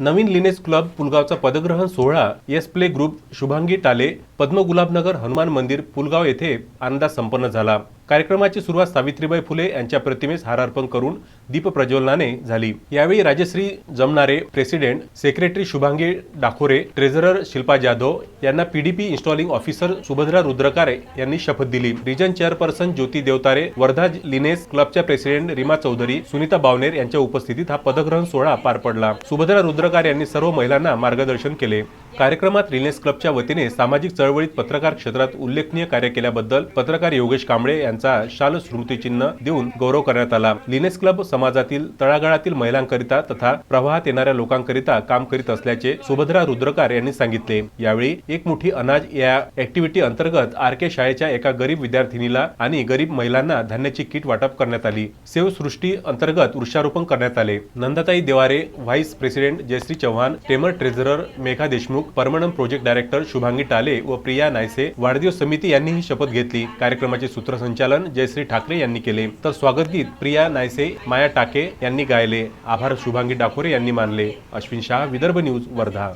नवीन Lioness club पुलगावचा पदग्रहण सोहळा S play group Shubhangi टाले पद्म गुलाबनगर हनुमान मंदिर पुलगाव येथे आनंदात संपन्न झाला. कार्यक्रमाची सुरुवात सावित्रीबाई फुले यांच्या प्रतिमेस हार अर्पण करून दीपप्रज्वलनाने झाली. यावेळी Rajashree Jamnare president secretary Shubhangi Dakhore treasurer Shilpa Jadhav यांना PDP installing officer Subhadra Rudrakare यांनी शपथ दिली. Region chairperson Jyoti Devtare Wardha lioness क्लबच्या प्रेसिडेंट रीमा चौधरी सुनीता बावनेर यांच्या उपस्थितीत हा पदग्रहण सोहळा पार पडला. सुभद्रा रुद्रकार यांनी सर्व महिलांना मार्गदर्शन केले. कार्यक्रमात रिलायन्स क्लबच्या वतीने सामाजिक चळवळीत पत्रकार क्षेत्रात उल्लेखनीय कार्य केल्याबद्दल पत्रकार योगेश कांबळे यांचा शाल स्मृतिचिन्ह देऊन गौरव करण्यात आला. लिनेस क्लब समाजातील तळागाळातील महिलांकरिता तथा प्रवाहात येणाऱ्या लोकांकरिता काम करीत असल्याचे सुभद्रा रुद्रकार यांनी सांगितले. यावेळी एक मुठी अनाज या ऍक्टिव्हिटी अंतर्गत आर के शाळेच्या एका गरीब विद्यार्थिनीला आणि गरीब महिलांना धान्याची किट वाटप करण्यात आली. सेवसृष्टी अंतर्गत वृक्षारोपण करण्यात आले. Nandatai Deware vice president Jayashree Chavan tamer treasurer Megha Deshmukh permanent project director Shubhangi Tale व प्रिया नायसे वाढदिवस समिती यांनीही शपथ घेतली. कार्यक्रमाचे सूत्रसंचालन जयश्री ठाकरे यांनी केले. तर स्वागतगीत प्रिया नायसे माया टाके यांनी गायले. आभार शुभांगी डाकोरे यांनी मानले. अश्विन शाह विदर्भ न्यूज वर्धा.